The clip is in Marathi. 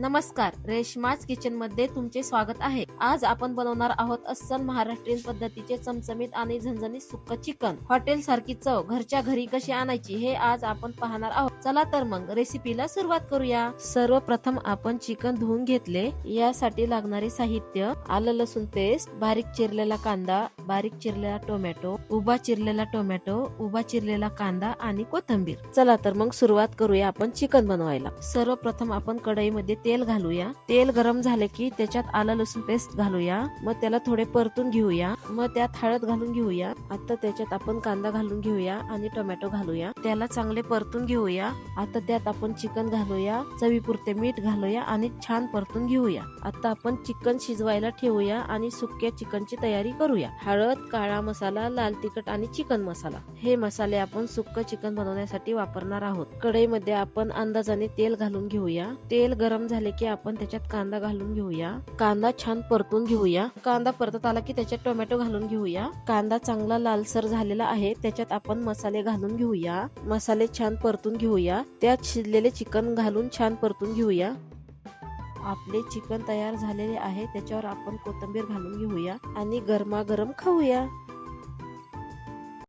नमस्कार रेशमाच किचनमध्ये तुमचे स्वागत आहे. आज आपण बनवणार आहोत अस्सल महाराष्ट्रीयन पद्धतीचे चमचमीत आणि झणझणीत सुक्क चिकन. हॉटेल सारखी चव घरच्या घरी कशी आणायची हे आज आपण पाहणार आहोत. चला तर मग रेसिपीला सुरुवात करूया. सर्वप्रथम आपण चिकन धुवून घेतले. यासाठी लागणारे साहित्य आलं लसूण पेस्ट बारीक चिरलेला कांदा बारीक चिरलेला टोमॅटो उभा चिरलेला टोमॅटो उभा चिरलेला कांदा आणि कोथिंबीर. चला तर मग सुरुवात करूया आपण चिकन बनवायला. सर्वप्रथम आपण कढईमध्ये तेल घालूया. तेल गरम झाले की त्याच्यात आलं लसूण पेस्ट घालूया. मग त्याला थोडे परतून घेऊया. मग त्यात हळद घालून घेऊया. आता त्याच्यात आपण कांदा घालून घेऊया आणि टोमॅटो घालूया. त्याला चांगले परतून घेऊया. आता त्यात आपण चिकन घालूया. चवीपुरते मीठ घालूया आणि छान परतून घेऊया. आता आपण चिकन शिजवायला ठेवूया आणि सुक्या चिकनची तयारी करूया. हळद काळा मसाला लाल तिखट आणि चिकन मसाला. हे मसाले आपण सुक्क चिकन बनवण्यासाठी वापरणार आहोत. कढईमध्ये आपण अंदाजाने तेल घालून घेऊया. तेल गरम झाले झाले की आपण त्याच्यात कांदा घालून घेऊया. कांदा छान परतून घेऊया. कांदा परतत आला की त्याच्यात टोमॅटो घालून घेऊया. कांदा चांगला लालसर झालेला आहे. त्याच्यात आपण मसाले घालून घेऊया. मसाले छान परतून घेऊया. त्यात शिजलेले चिकन घालून छान परतून घेऊया. आपले चिकन तयार झालेले आहे. त्याच्यावर आपण कोथिंबीर घालून घेऊया आणि गरमागरम खाऊया.